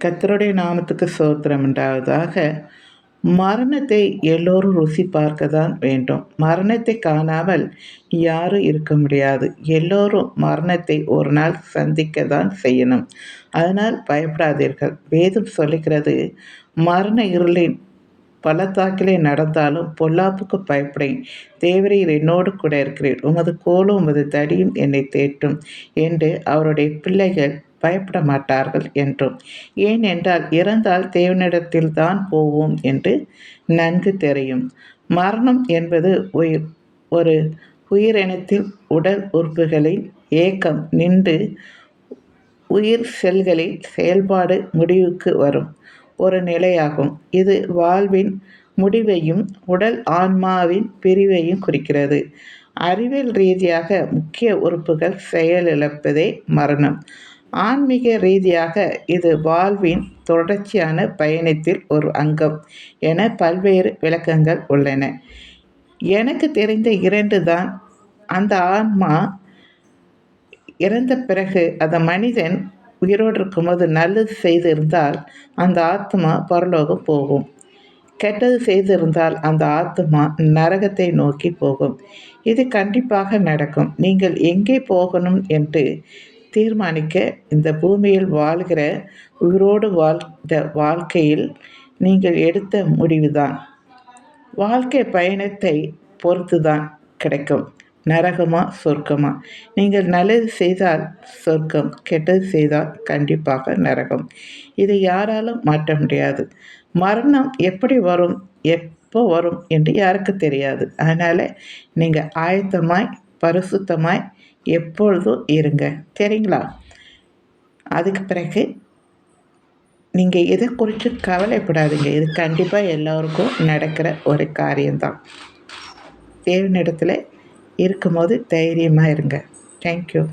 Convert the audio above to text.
கத்தருடைய நாமத்துக்கு சோத்திரம் உண்டாவதாக மரணத்தை எல்லோரும் ருசி பார்க்க தான் வேண்டும். மரணத்தை காணாமல் யாரும் இருக்க முடியாது. எல்லோரும் மரணத்தை ஒரு நாள் சந்திக்க தான் செய்யணும். அதனால் பயப்படாதீர்கள். வேதம் சொல்லுகிறது மரண இருளின் பள்ளத்தாக்கிலே நடந்தாலும் பொல்லாப்புக்கு பயப்படேன். தேவரீர் என்னோடு கூட இருக்கிறேன் உமது கோலும் உமது தடியும் என்னை தேட்டும் என்று அவருடைய பிள்ளைகள் பயப்பட மாட்டார்கள் என்றும். ஏனென்றால் இறந்தால் தேவனிடத்தில் தான் போவோம் என்று நன்கு தெரியும். மரணம் என்பது உயிர் ஒரு உயிரினத்தில் உடல் உறுப்புகளின் ஏக்கம் நின்று உயிர் செல்களில் செயல்பாடு முடிவுக்கு வரும். ஒரு நிலையாகும். இது வாழ்வின் முடிவையும் உடல் ஆன்மாவின் பிரிவையும் குறிக்கிறது. அறிவியல் ரீதியாக முக்கிய உறுப்புகள் செயலிழப்பதே மரணம். ஆன்மீக ரீதியாக இது வாழ்வின் தொடர்ச்சியான பயணத்தில் ஒரு அங்கம் என பல்வேறு விளக்கங்கள் உள்ளன. எனக்கு தெரிந்த இரண்டு தான். அந்த ஆன்மா இறந்த பிறகு அந்த மனிதன் உயிரோடு இருக்கும்போது நல்லது செய்திருந்தால் அந்த ஆத்மா பரலோகம் போகும். கெட்டது செய்திருந்தால் அந்த ஆத்மா நரகத்தை நோக்கி போகும். இது கண்டிப்பாக நடக்கும். நீங்கள் எங்கே போகணும் என்று தீர்மானிக்க இந்த பூமியில் வாழ்கிற உயிரோடு வாழ்ந்த வாழ்க்கையில் நீங்கள் எடுத்த முடிவுதான். வாழ்க்கை பயணத்தை பொறுத்து தான் கிடைக்கும். நரகமா சொர்க்கமா? நீங்கள் நல்லது செய்தால் சொர்க்கம் கெட்டது செய்தால் கண்டிப்பாக நரகம். இதை யாராலும் மாற்ற முடியாது. மரணம் எப்படி வரும் எப்போ வரும் என்று யாருக்கு தெரியாது. அதனால் நீங்கள் ஆயத்தமாய் பரிசுத்தமாய் எப்பொழுதும் இருங்க. சரிங்களா? அதுக்கு பிறகு நீங்கள் எதை குறித்து கவலைப்படாதீங்க. இது கண்டிப்பாக எல்லோருக்கும் நடக்கிற ஒரு காரியம்தான். தேவனிடத்தில் இருக்கும்போது தைரியமாக இருங்க. தேங்க்யூ